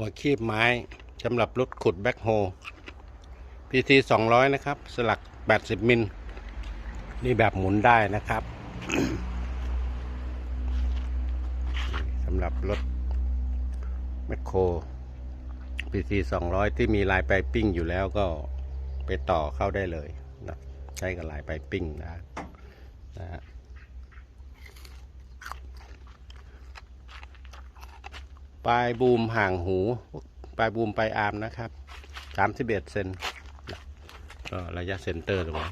หัวคีบไม้สำหรับรถขุดแบ็คโฮ PT 200นะครับ สลัก80มิล นี่แบบหมุนได้นะครับสำหรับรถแมคโคร PT 200ที่มีลายไปปิ้งอยู่แล้วก็ไปต่อเข้าได้เลยนะใช้กับลายไปปิ้งนะนะฮะ ปลายบูมห่างหู ปลายบูมปลายอาร์มนะครับ31เซนก็ระยะเซนเตอร์ตรงนี้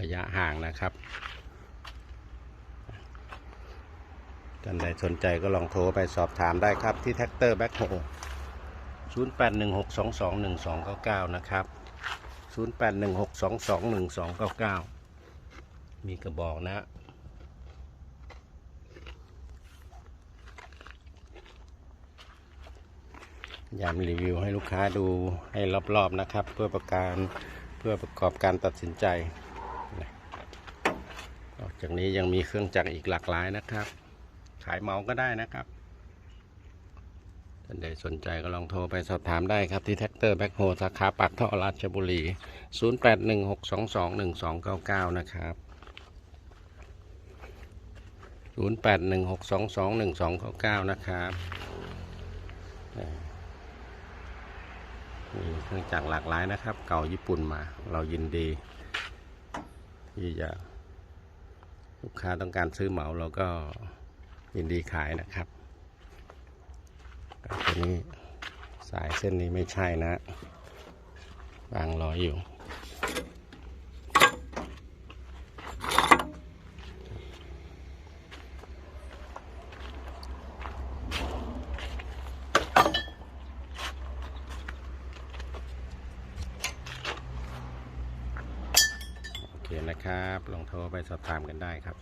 ระยะห่างนะครับท่านใดสนใจก็ลองโทรไปสอบถามได้ครับที่แท็กเตอร์แบ็คโฮ0816221299 นะครับ 0816221299 มีกระบอกนะ ยามรีวิวให้ลูกค้าดูให้รอบๆนะครับ เพื่อประการเพื่อประกอบการตัดสินใจนอกจากนี้ยังมีเครื่องจักรอีกหลากหลายนะครับ ขายเมาก็ได้นะครับท่านใดสนใจก็ลองโทรไปสอบถามได้ครับที่แท็กเตอร์แบ็คโฮสาขาปากท่อราชบุรี 0816221299 นะครับ 0816221299 นะครับ มีเครื่องจักรหลากหลายนะครับ เก่าญี่ปุ่นมา เรายินดี ที่จะลูกค้าต้องการซื้อเหมาเราก็ยินดีขายนะครับตัวนี้สายเส้นนี้ไม่ใช่นะบางรอยอยู่ นะครับ ลองโทรไปสอบถามกันได้ครับ